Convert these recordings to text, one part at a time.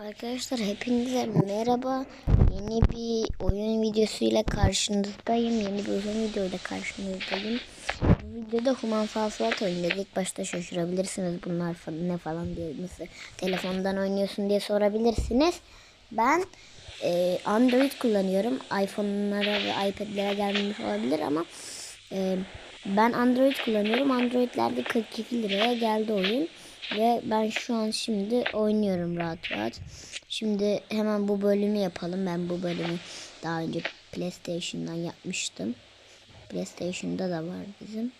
Arkadaşlar hepinize merhaba. Yeni bir oyun videosuyla karşınızdayım. Yeni bir oyun videoyla karşınızdayım. Bu videoda Human Fall Flat oynuyoruz. İlk başta şaşırabilirsiniz bunlar ne falan diye nasıl telefondan oynuyorsun diye sorabilirsiniz. Ben e, Android kullanıyorum. iPhone'lara ve iPad'lere gelmemiş olabilir ama e, ben Android kullanıyorum. Android'lerde 42 liraya geldi oyun. Ve ben şu an şimdi oynuyorum rahat rahat. Şimdi hemen bu bölümü yapalım. Ben bu bölümü daha önce PlayStation'dan yapmıştım. PlayStation'da da var bizim.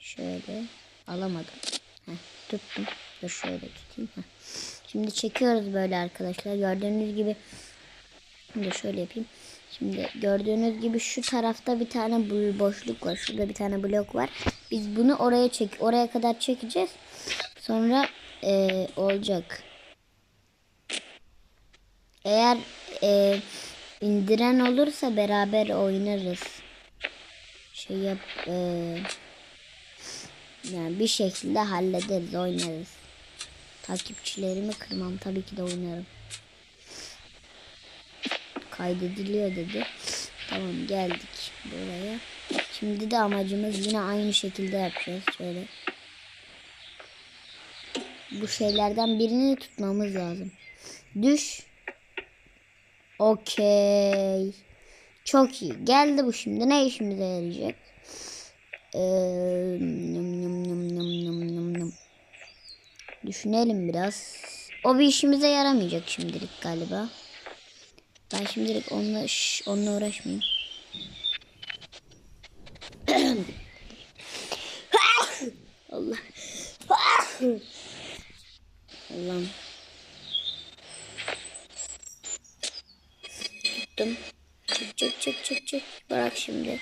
Şöyle alamadım. Heh, tuttum. Dur şöyle tutayım. Heh. Şimdi çekiyoruz böyle arkadaşlar. Gördüğünüz gibi Dur şöyle yapayım. Şimdi gördüğünüz gibi şu tarafta bir tane boşluk var. Şurada bir tane blok var. Biz bunu oraya çek oraya kadar çekeceğiz. Sonra e, olacak. Eğer e, indiren olursa beraber oynarız. Şey yap e, yani bir şekilde hallederiz oynarız. Takipçilerimi kırmam tabii ki de oynarım kaydediliyor dedi. Tamam geldik buraya. Şimdi de amacımız yine aynı şekilde yapacağız. Şöyle. Bu şeylerden birini tutmamız lazım. Düş. Okey. Çok iyi. Geldi bu şimdi. Ne işimize yarayacak? Ee, yum, yum, yum, yum, yum, yum. Düşünelim biraz. O bir işimize yaramayacak şimdilik galiba. Ben şimdilik onunla, şş, onunla uğraşmayayım. Allah. Allah'ım. Tuttum. Çık çık çık çık çık. Bırak şimdi.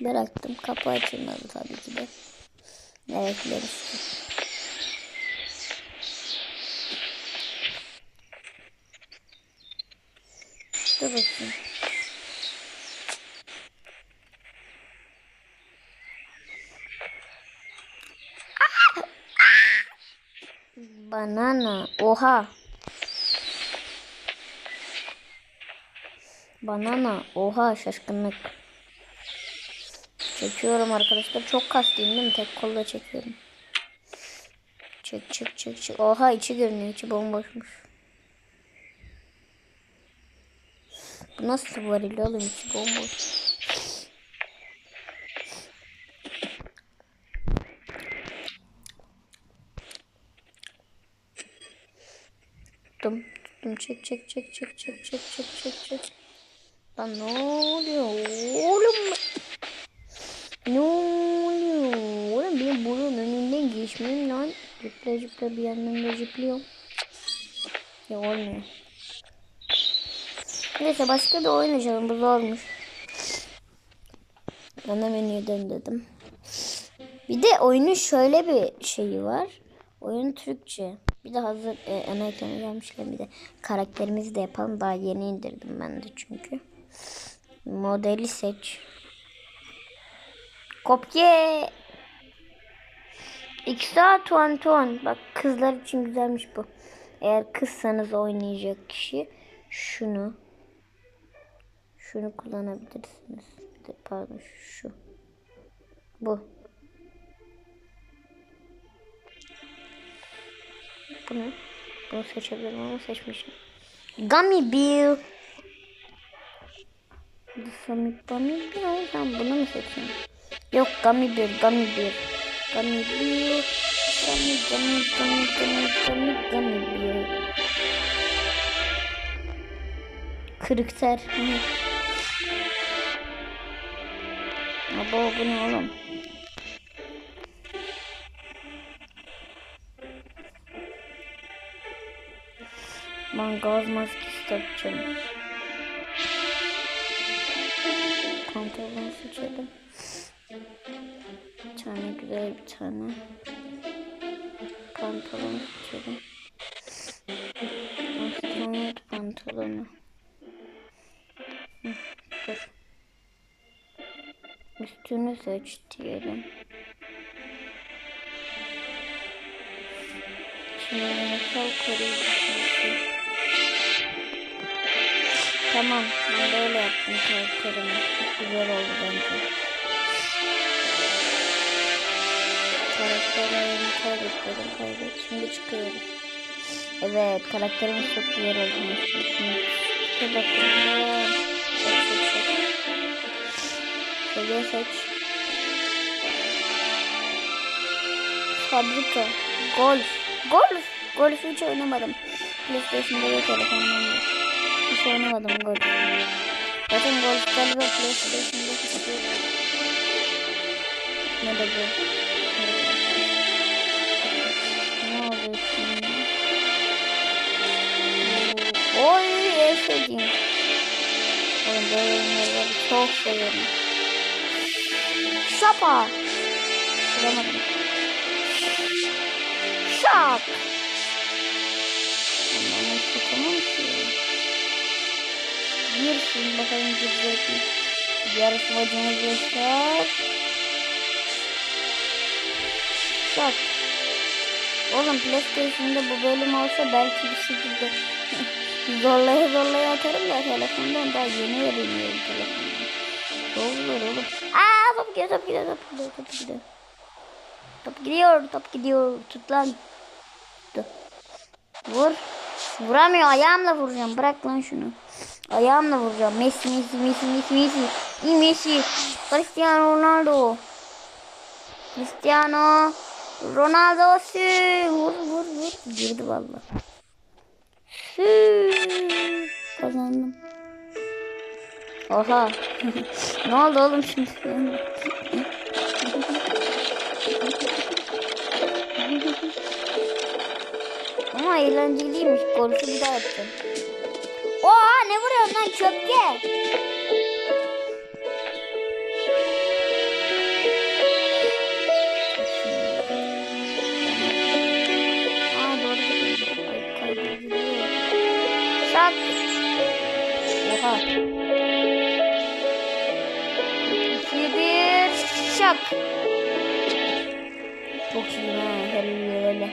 Bıraktım. Kapı açılmadı tabii ki de. Evet işte. Dur bakayım. Banana. Oha. Banana. Oha şaşkınlık. Çekiyorum arkadaşlar. Çok kastayım değil mi? Tek kolla çekiyorum. Çek çek çek çek. Oha içi görünüyor. İçi bomboşmuş. Bu nasıl varil oğlum içi bomboş. Tuttum. Tuttum. Çek çek çek çek çek çek çek çek çek. Lan ne oluyor oğlum? Ne oluyor? Oğlum benim bunun önünden geçmeyeyim lan. Zıpla zıpla bir yandan da zıplıyorum. Ya olmuyor. Neyse başka bir oyun oynayalım. Bu zormuş. Bana menüden dedim. Bir de oyunun şöyle bir şeyi var. Oyun Türkçe. Bir de hazır e, ana ekrana gelmişken bir de karakterimizi de yapalım. Daha yeni indirdim ben de çünkü. Modeli seç. Kopya. XA Tuan Tuan. Bak kızlar için güzelmiş bu. Eğer kızsanız oynayacak kişi şunu şunu kullanabilirsiniz. Pardon şu. Bu. Bunu. Bunu seçebilirim ama seçmişim. Gummy Bear. Gummy Bear. Ben bunu mu seçeyim? Yok Gummy Bear. Gummy Bear. Gummy Bear. Gummy Gummy Gummy Gummy Gummy Gummy Bear. Kırıkter. Abo bu ne oğlum? Ben gaz maskesi takacağım. Pantolon seçelim. Bir tane güzel bir tane. Pantolon seçelim. Astronot pantolonu. Hı, Dur. Üstünü seç diyelim. Sınırsal koruyucu. Tamam. Ben de öyle yaptım karakterimi. Çok güzel oldu bence. Karakterimi kaybettim. Kaybet. Şimdi çıkıyoruz. Evet. Karakterimiz çok güzel oldu. Şimdi bir Seç. Fabrika. Golf. Golf. Golf hiç oynamadım. PlayStation'da ve telefonda da. Hiç oynamadım golf. Zaten golf galiba PlayStation'da hiç yok. Ne de bu? Ne oluyor şimdi? Oy en sevdiğim. Oğlum böyle oyunları çok seviyorum. Şapa. Bulamadım. Ama sokamam ki. Girsin bakalım girecek mi? Yarışmacımız Yaşar. Şak. Oğlum PlayStation'da bu bölüm olsa belki bir şekilde zorlaya zorlaya atarım da telefondan daha yeni öğreniyorum telefondan. Çok zor oğlum. Aa gidiyor top gidiyor top gidiyor top gidiyor. Top gidiyor top gidiyor. Tut lan. Vur. Vuramıyor ayağımla vuracağım. Bırak lan şunu. Ayağımla vuracağım. Messi Messi Messi Messi Messi. Messi. Cristiano Ronaldo. Cristiano Ronaldo sü. Vur vur vur. Girdi valla. Sü. Kazandım. Oha. Ne oldu oğlum şimdi? Ama eğlenceliymiş. Golfü bir daha yapacağım. Oha ne vuruyorsun lan çöpke? Kaydediliyor. Şak. Oha. Çok iyi ha. Hele hele.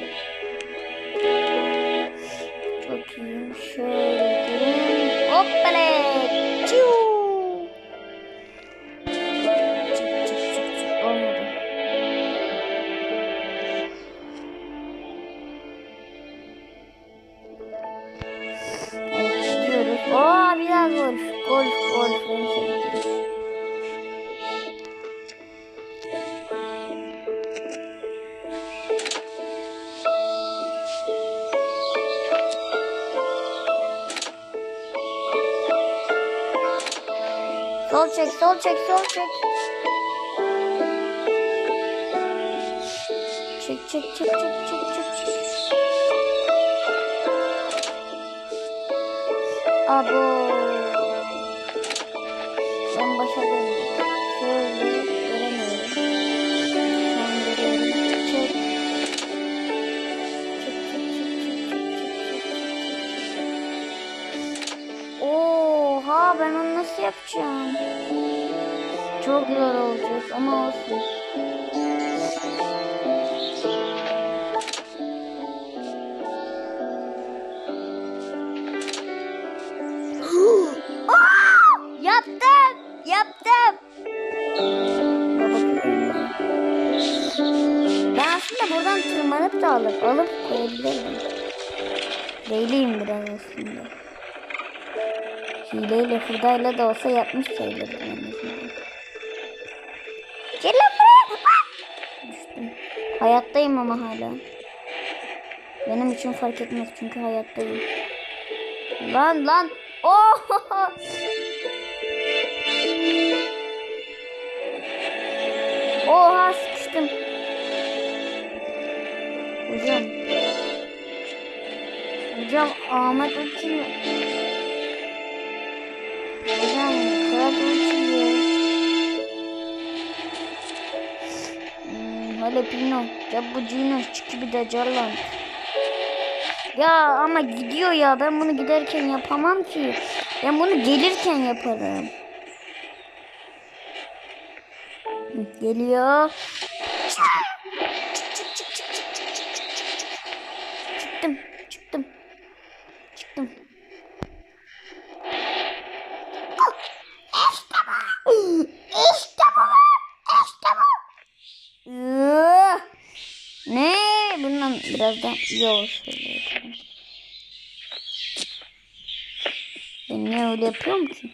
Sol çek, çek. Çek, çek, çek, çek, çek. Abo. Ben başa döndüm. Şöyle göremiyorum. Çek. Çek, çek, çek, çek, çek, çek, çek, çek. Oha ben onu nasıl yapacağım? Çok zor olacak ama olsun. Yaptım! Yaptım! Ben aslında buradan tırmanıp da alıp alıp koyabilirdim. Değiliyim biraz aslında. Hileyle hurdayla da olsa yapmış sayılırdım en. Gel lan buraya. Düştüm. Hayattayım ama hala. Benim için fark etmez çünkü hayattayım. Lan lan. Oh! Oha sıkıştım. Hocam. Hocam Ahmet uçuyor. Hocam kırat uçuyor. Hmm, Jalapeno, cappuccino, çıkı de carlan. Ya ama gidiyor ya ben bunu giderken yapamam ki. Ben bunu gelirken yaparım. Geliyor. Oradan yavaş oluyorum. Ben niye öyle yapıyorum ki?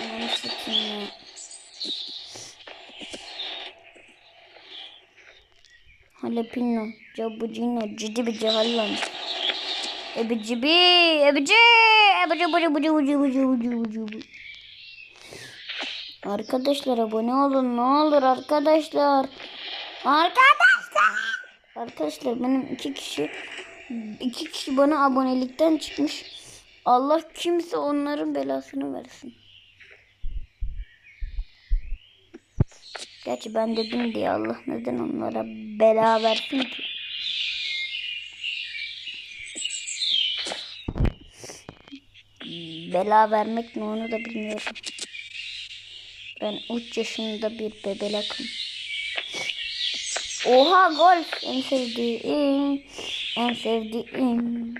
Anamı satayım ya. Halepino, Cabucino, Cici Bici Hallan. Ebici bi, ebici, ebici bici bici bici bici bici bici bici. Arkadaşlar abone olun ne olur arkadaşlar. Arkadaşlar. Arkadaşlar benim iki kişi iki kişi bana abonelikten çıkmış. Allah kimse onların belasını versin. Gerçi ben dedim diye Allah neden onlara bela versin ki? Bela vermek ne onu da bilmiyorum. Ben 3 yaşında bir bebelekim. Oha golf. En sevdiğim en sevdiğim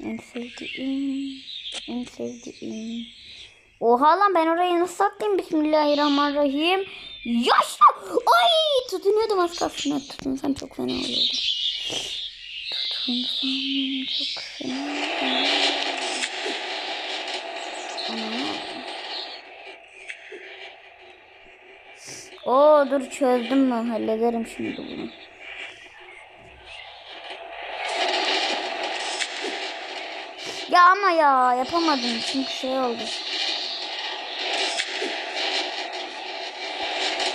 en sevdiğim en sevdiğim. Oha lan ben orayı nasıl atlayayım? Bismillahirrahmanirrahim. Yaşa! Ay tutunuyordum az kalsın. Tutunsam çok fena olurdu. Tutunsam çok fena olurdu Oo dur çözdüm ben hallederim şimdi bunu. Ya ama ya yapamadım çünkü şey oldu.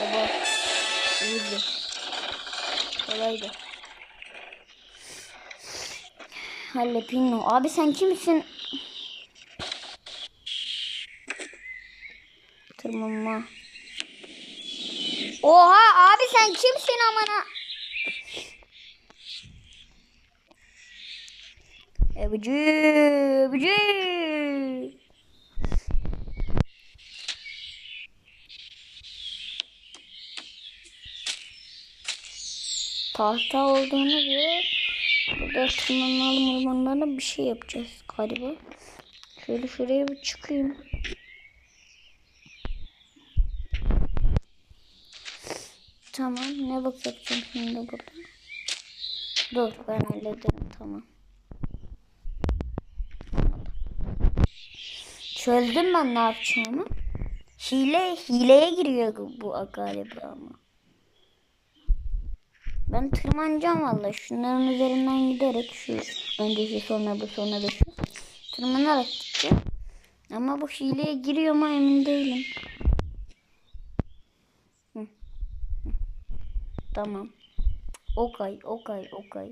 Baba iyiydi. Kolaydı. Hallepino. Abi sen kimsin? Tırmanma. Oha abi sen kimsin amına? Ebucu, ebucu. Tahta olduğunu göre burada tırmanalım ormanlarına bir şey yapacağız galiba. Şöyle şuraya bir çıkayım. Tamam. Ne bak yapacağım şimdi burada? Dur ben hallederim tamam. Çözdüm ben ne yapacağımı. Hile, hileye giriyor bu galiba ama. Ben tırmanacağım valla. Şunların üzerinden giderek şu önce şu sonra bu sonra da şu. Tırmanarak gideceğim. Ama bu hileye giriyor mu emin değilim. Tamam. Okay, okay, okay.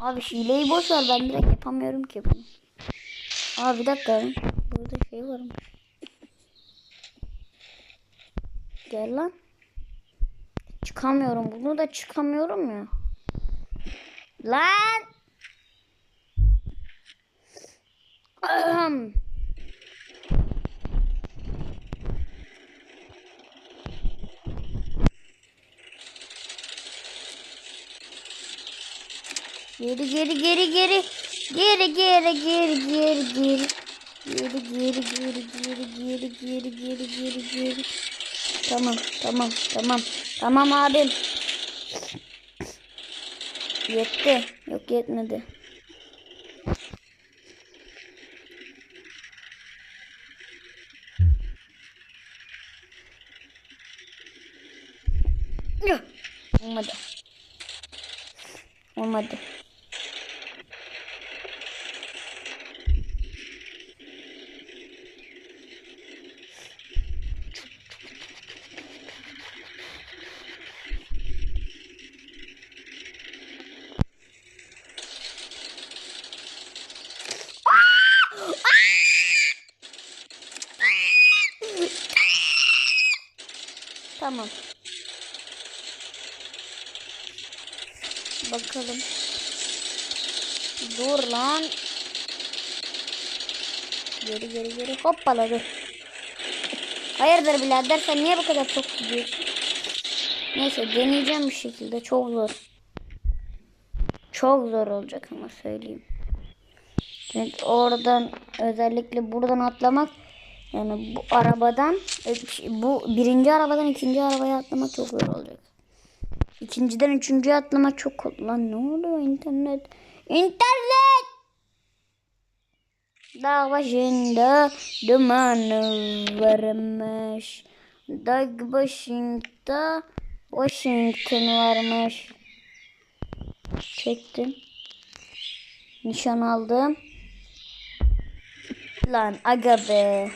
Abi hileyi boş ver ben direkt yapamıyorum ki bunu. Abi bir dakika. Burada şey varmış. Gel lan. Çıkamıyorum. Bunu da çıkamıyorum ya. Lan. Geri geri geri geri. Geri geri geri geri geri. Geri geri geri geri geri geri geri geri geri. Tamam tamam tamam. Tamam abim. Yetti. Yok yetmedi. Yok. Olmadı. Olmadı. Tamam. Bakalım. Dur lan. Geri geri geri hoppala dur. Hayırdır birader sen niye bu kadar çok gidiyorsun? Neyse deneyeceğim bir şekilde. Çok zor. Çok zor olacak ama söyleyeyim. Evet, oradan özellikle buradan atlamak yani bu arabadan e, bu birinci arabadan ikinci arabaya atlamak çok zor olacak. İkinciden üçüncüye atlamak çok. Lan ne oluyor internet? İnternet! Dağ başında dumanı varmış. Dağ başında Washington varmış. Çektim. Nişan aldım. Lan aga be.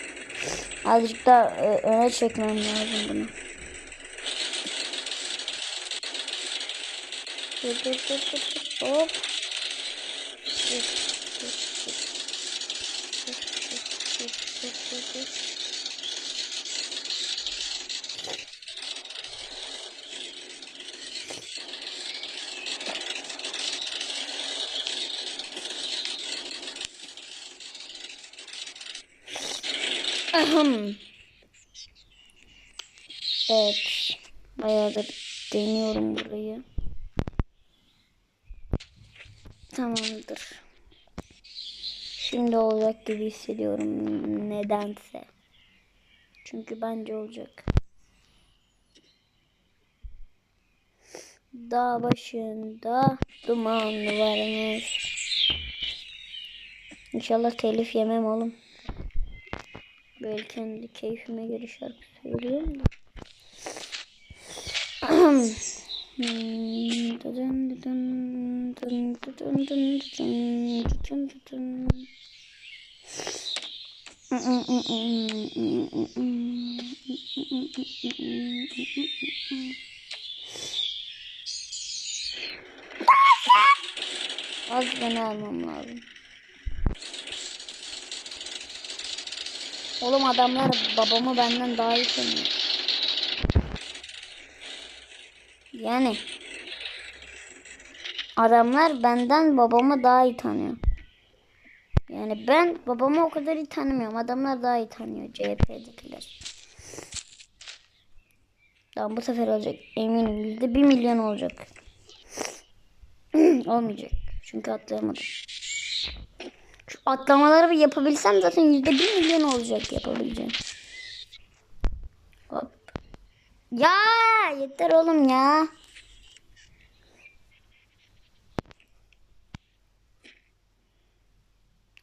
Azıcık daha e, öne çekmem lazım bunu. Dur dur dur dur. Hop dur, dur. Dur, dur, dur, dur, dur, dur. Ahem. Evet. Bayağıdır deniyorum burayı. Tamamdır. Şimdi olacak gibi hissediyorum nedense. Çünkü bence olacak. Dağ başında duman varmış. İnşallah telif yemem oğlum. Böyle kendi keyfime göre şarkı söylüyorum da. Az beni almam lazım. Oğlum adamlar babamı benden daha iyi tanıyor. Yani adamlar benden babamı daha iyi tanıyor. Yani ben babamı o kadar iyi tanımıyorum. Adamlar daha iyi tanıyor CHP'dekiler. Tamam bu sefer olacak. Eminim yüzde bir milyon olacak. Olmayacak. Çünkü atlayamadım. Atlamaları yapabilsem zaten yüzde bir milyon olacak yapabileceğim. Hop. Ya yeter oğlum ya.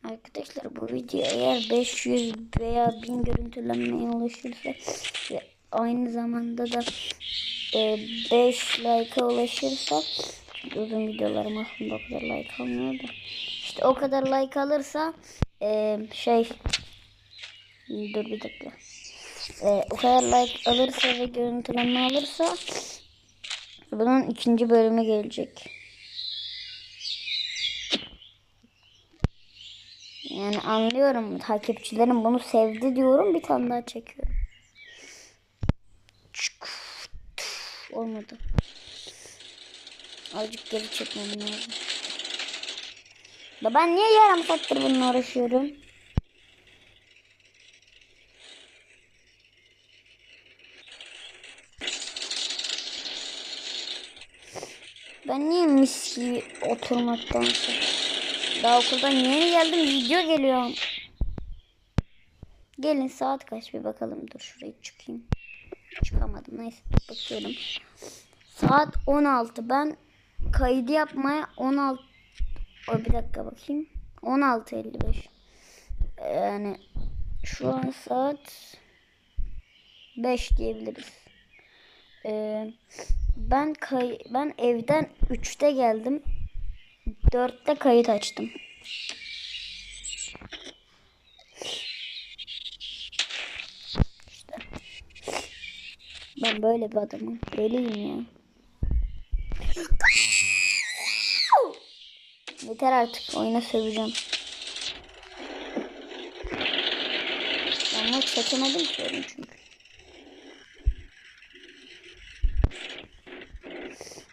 Arkadaşlar bu video eğer 500 veya 1000 görüntülenmeye ulaşırsa ve aynı zamanda da 5 like'a ulaşırsa uzun videolarım aslında o kadar like almıyor da işte o kadar like alırsa e, şey dur bir dakika e, o kadar like alırsa ve görüntülenme alırsa bunun ikinci bölümü gelecek. Yani anlıyorum takipçilerim bunu sevdi diyorum bir tane daha çekiyorum. Olmadı. Azıcık geri çekmem lazım. Da ben niye yarım saattir bununla uğraşıyorum? Ben niye mis gibi oturmaktansa. Daha okuldan yeni geldim video geliyor. Gelin saat kaç bir bakalım. Dur şuraya çıkayım. Çıkamadım neyse bakıyorum. Saat 16 ben kaydı yapmaya 16 o bir dakika bakayım. 16.55 yani şu an saat 5 diyebiliriz. Ee, ben kay ben evden 3'te geldim. 4'te kayıt açtım. İşte. Ben böyle bir adamım. Deliyim ya. Yeter artık oyuna söveceğim. Ben maç seçemedim ki çünkü.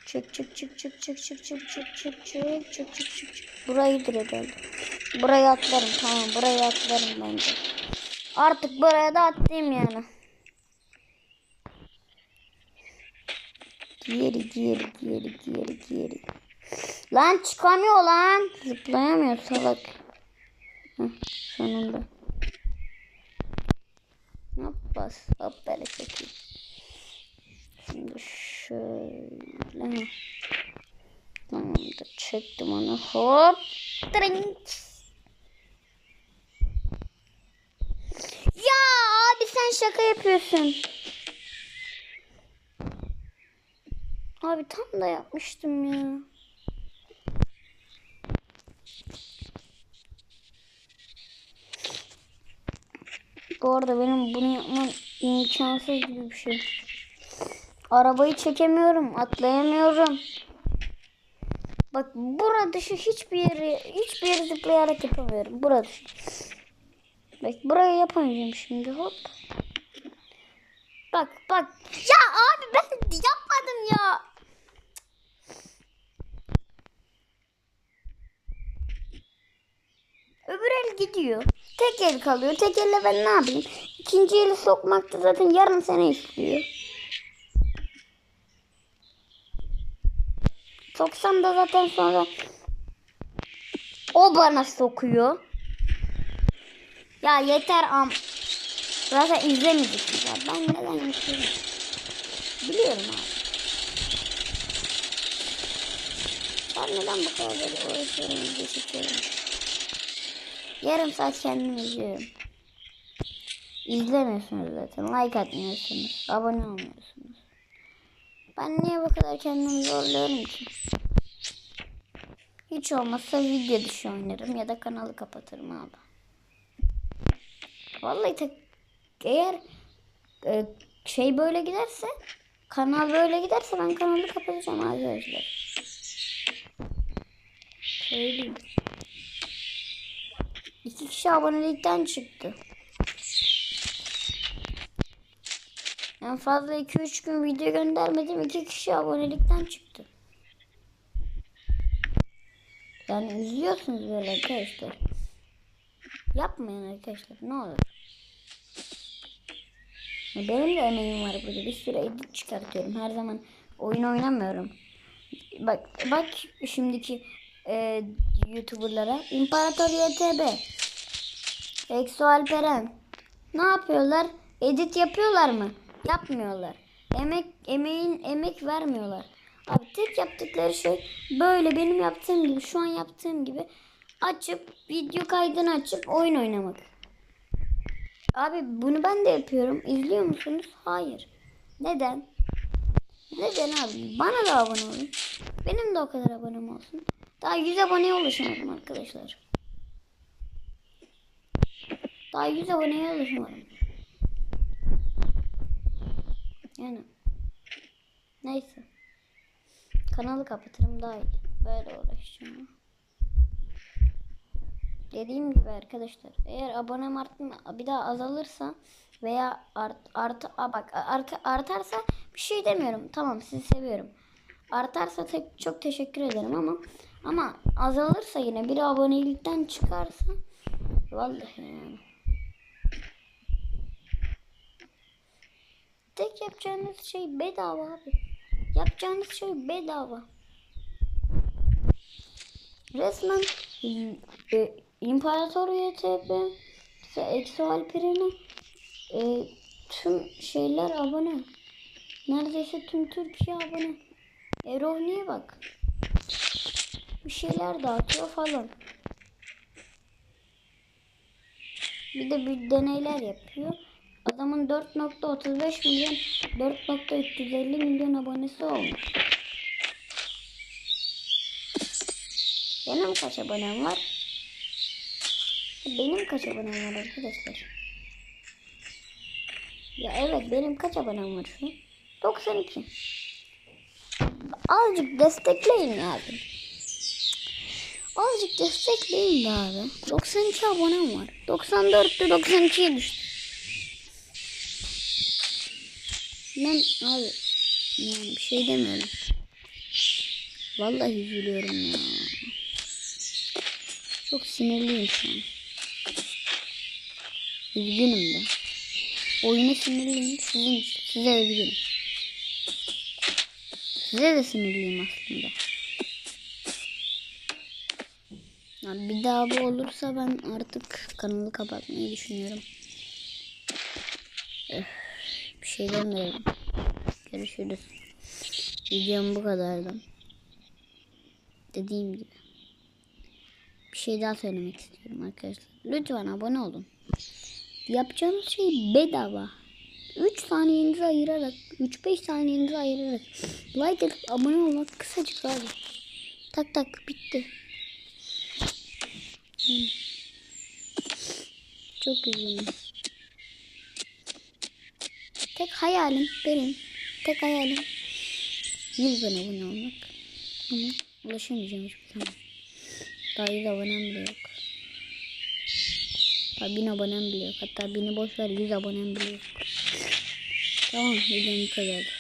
Çık çık çık çık çık çık çık çık çık çık çık çık çık çık. Burayı direkt öldüm. Burayı atlarım tamam burayı atlarım bence. Artık buraya da attım yani. Geri geri geri geri geri. Lan çıkamıyor lan. Zıplayamıyor salak. Heh, sonunda. Hop bas. Hop böyle çekeyim. Şimdi şöyle. Tamamdır. Çektim onu. Hop. Drink. Ya abi sen şaka yapıyorsun. Abi tam da yapmıştım ya. Bu arada benim bunu yapmam imkansız gibi bir şey. Arabayı çekemiyorum, atlayamıyorum. Bak burada dışı hiçbir yeri, hiçbir yeri zıplayarak yapamıyorum. Burada. Bak burayı yapamayacağım şimdi hop. Bak bak. Ya abi ben yapmadım ya. Öbür el gidiyor. Tek el kalıyor. Tek elle ben ne yapayım? İkinci eli sokmakta zaten yarım sene istiyor. Soksam da zaten sonra o bana sokuyor. Ya yeter am. Zaten izlemeyeceksin ya. Ben neden yapıyorum? Biliyorum abi. Ben neden bu kadar böyle uğraşıyorum, video çekiyorum? Yarım saat kendimi izliyorum. İzlemiyorsunuz zaten. Like atmıyorsunuz. Abone olmuyorsunuz. Ben niye bu kadar kendimi zorluyorum ki? Hiç olmazsa video dışı oynarım ya da kanalı kapatırım abi. Vallahi tek eğer e, şey böyle giderse kanal böyle giderse ben kanalı kapatacağım arkadaşlar. Söyleyeyim. İki kişi abonelikten çıktı. En fazla 2-3 gün video göndermedim. iki kişi abonelikten çıktı. Yani üzülüyorsunuz böyle arkadaşlar. Yapmayın arkadaşlar ne olur. Benim de emeğim var burada. Bir sürü edit çıkartıyorum. Her zaman oyun oynamıyorum. Bak bak şimdiki e, YouTuber'lara. İmparator YTB. Exo Alperen. Ne yapıyorlar? Edit yapıyorlar mı? Yapmıyorlar. Emek emeğin emek vermiyorlar. Abi tek yaptıkları şey böyle benim yaptığım gibi şu an yaptığım gibi açıp video kaydını açıp oyun oynamak. Abi bunu ben de yapıyorum. İzliyor musunuz? Hayır. Neden? Neden abi? Bana da abone olun. Benim de o kadar abonem olsun. Daha 100 aboneye ulaşamadım arkadaşlar. Daha 100 aboneye ulaşamadım. Yani. Neyse. Kanalı kapatırım daha iyi. Böyle uğraşacağım. Dediğim gibi arkadaşlar eğer abonem artma bir daha azalırsa veya art art a bak art, artarsa bir şey demiyorum. Tamam sizi seviyorum. Artarsa tek çok teşekkür ederim ama ama azalırsa yine bir abonelikten çıkarsa vallahi yani. Tek yapacağınız şey bedava abi. Yapacağınız şey bedava. Resmen e, İmparator YTP işte Exo Alperen'e e, tüm şeyler abone. Neredeyse tüm Türkiye abone. Erovni'ye bak. Bir şeyler dağıtıyor falan. Bir de bir deneyler yapıyor. Adamın 4.35 milyon 4.350 milyon abonesi olmuş. Benim kaç abonem var? Benim kaç abonem var arkadaşlar? Ya evet benim kaç abonem var şu an? 92. Azıcık destekleyin abi. Azıcık destekleyin abi. 92 abonem var. 94'te 92'ye düştü. Ben abi yani bir şey demiyorum. Vallahi üzülüyorum ya. Çok sinirliyim şu an. Üzgünüm de. Oyuna sinirliyim. Sizin, size üzgünüm. Size de sinirliyim aslında. Ya bir daha bu olursa ben artık kanalı kapatmayı düşünüyorum. Öf, şey demiyorum. Görüşürüz. Videom bu kadardı. Dediğim gibi. Bir şey daha söylemek istiyorum arkadaşlar. Lütfen abone olun. Yapacağınız şey bedava. 3 saniyenizi ayırarak, 3-5 saniyenizi ayırarak like atıp abone olmak kısacık abi. Tak tak bitti. Çok üzgünüm. Tek hayalim benim. Tek hayalim 100 bin abone olmak. Ama ulaşamayacağım hiçbir zaman. Daha 100 abonem bile yok. Daha 1000 abonem bile yok. Hatta 1000'i boş ver 100 abonem bile yok. Tamam videom bu kadar.